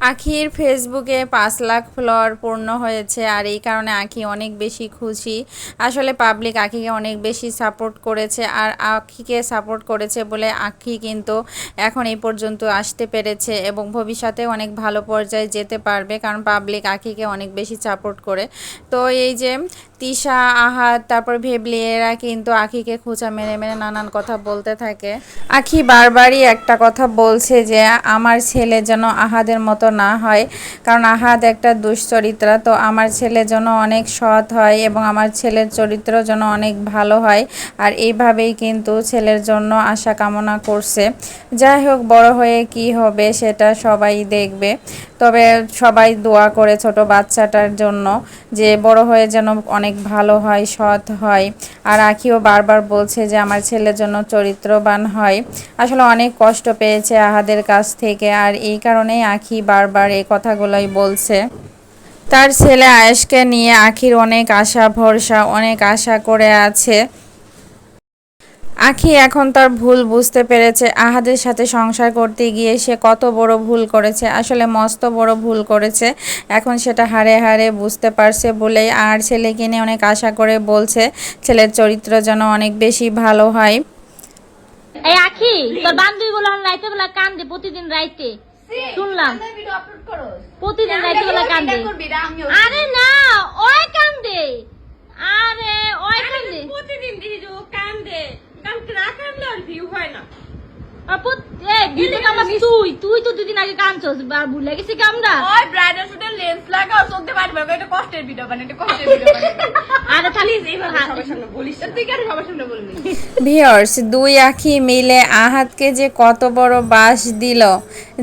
আখির ফেসবুকে পাঁচ লাখ ফলোয়ার পূর্ণ হয়েছে আর এই কারণে আখি অনেক বেশি খুশি। আসলে পাবলিক আখিকে অনেক বেশি সাপোর্ট করেছে আর আখিকে সাপোর্ট করেছে বলে আখি কিন্তু এখন এই পর্যন্ত আসতে পেরেছে এবং ভবিষ্যতে অনেক ভালো পর্যায়ে যেতে পারবে কারণ পাবলিক আখিকে অনেক বেশি সাপোর্ট করে। তো এই যে তিশা, আহাত, তারপর ভেবলি, এরা কিন্তু আখিকে খোঁচা মেরে মেরে নানান কথা বলতে থাকে। আখি বারবারই একটা কথা বলছে যে, আমার ছেলে যেন আহাদের মতো না হয়। কারণ আহাদ একটা দুশ্চরিত্র, তো আমার ছেলে যেন অনেক সৎ হয় এবং আমার ছেলের চরিত্র যেন অনেক ভালো হয়। আর এইভাবেই কিন্তু ছেলের জন্য আশা কামনা করছে। যাই হোক, বড় হয়ে কি হবে সেটা সবাই দেখবে। তবে সবাই দোয়া করে ছোট বাচ্চাটার জন্য যে বড় হয়ে যেন অনেক ভালো হয়, সৎ হয়। আর আখিও বারবার বলছে যে আমার ছেলের জন্য চরিত্রবান হয়। আসলে অনেক কষ্ট পেয়েছে আহাদের কাছ থেকে। আর এই কারণেই আখি বারবার এই কথাগুলোই বলছে। তার ছেলে আয়েশকে নিয়ে আখির অনেক আশা, ভরসা, অনেক আশা করে আছে। আখি এখন তার ভুল বুঝতে পেরেছে। আহাদের সাথে সংসার করতে গিয়ে সে কত বড় ভুল করেছে। আসলে মস্ত বড় ভুল করেছে। এখন সেটা হারে হারে বুঝতে পারছে বলেই আর ছেলেকে নিয়ে অনেক আশা করে বলছে। ছেলের চরিত্র যেন অনেক বেশি ভালো হয়। এই আখি, তোর বান্ধবী গুলো রাইতে বেলা কান্দে প্রতিদিন রাইতে। শুনলাম। প্রতিদিন রাত্রিবেলা বেলা কান্দে। আরে না ওই কান্দে। আরে ওই কান্দে। প্রতিদিন দিদি যে ও কান্দে। কান্দতে না কান্দে আর ভিউ হয় না। তুই তুই তো দুদিন আগে কাঁদছস বা ভুলে গেছি কি আমরা? ওই ব্রাইডাল শুটের লেন্স লাগাও চলতে পারবে। না, এটা কষ্টের ভিডিও বানাই এটা কষ্টের ভিডিও বানাই। আরে তাহলে এইভাবে সবার সামনে বলিস তুই কেন সবার সামনে বলবি? ভিওর্স দুই আখি মিলে আহাতকে যে কত বড় বাস দিল।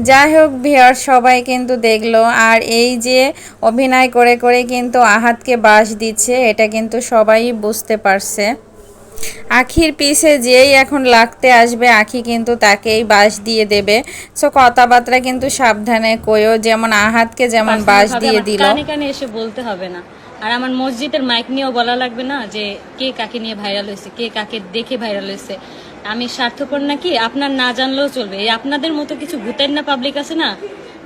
যাই হোক ভিওর্স সবাই কিন্তু দেখল। আর এই যে অভিনয় করে করে কিন্তু আহাতকে বাস দিচ্ছে এটা কিন্তু সবাই বুঝতে পারছে। আখির পিছে যেই এখন লাগতে আসবে আখি কিন্তু তাকেই বাস দিয়ে দেবে। সো কথাবার্তা কিন্তু সাবধানে কইও যেমন আহাতকে যেমন বাস দিয়ে দিল। কানে কানে এসে বলতে হবে না। আর আমার মসজিদের মাইক নিয়েও বলা লাগবে না যে কে কাকে নিয়ে ভাইরাল হয়েছে কে কাকে দেখে ভাইরাল হয়েছে। আমি স্বার্থপর নাকি? আপনার না জানলেও চলবে। এই আপনাদের মতো কিছু ভূতের না পাবলিক আছে না?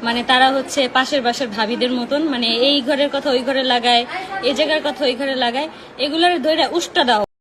মানে তারা হচ্ছে পাশের বাসার ভাবিদের মতন মানে এই ঘরের কথা ওই ঘরে লাগায় এই জায়গার কথা ওই ঘরে লাগায় এগুলোর দইরা উষ্টা দাও।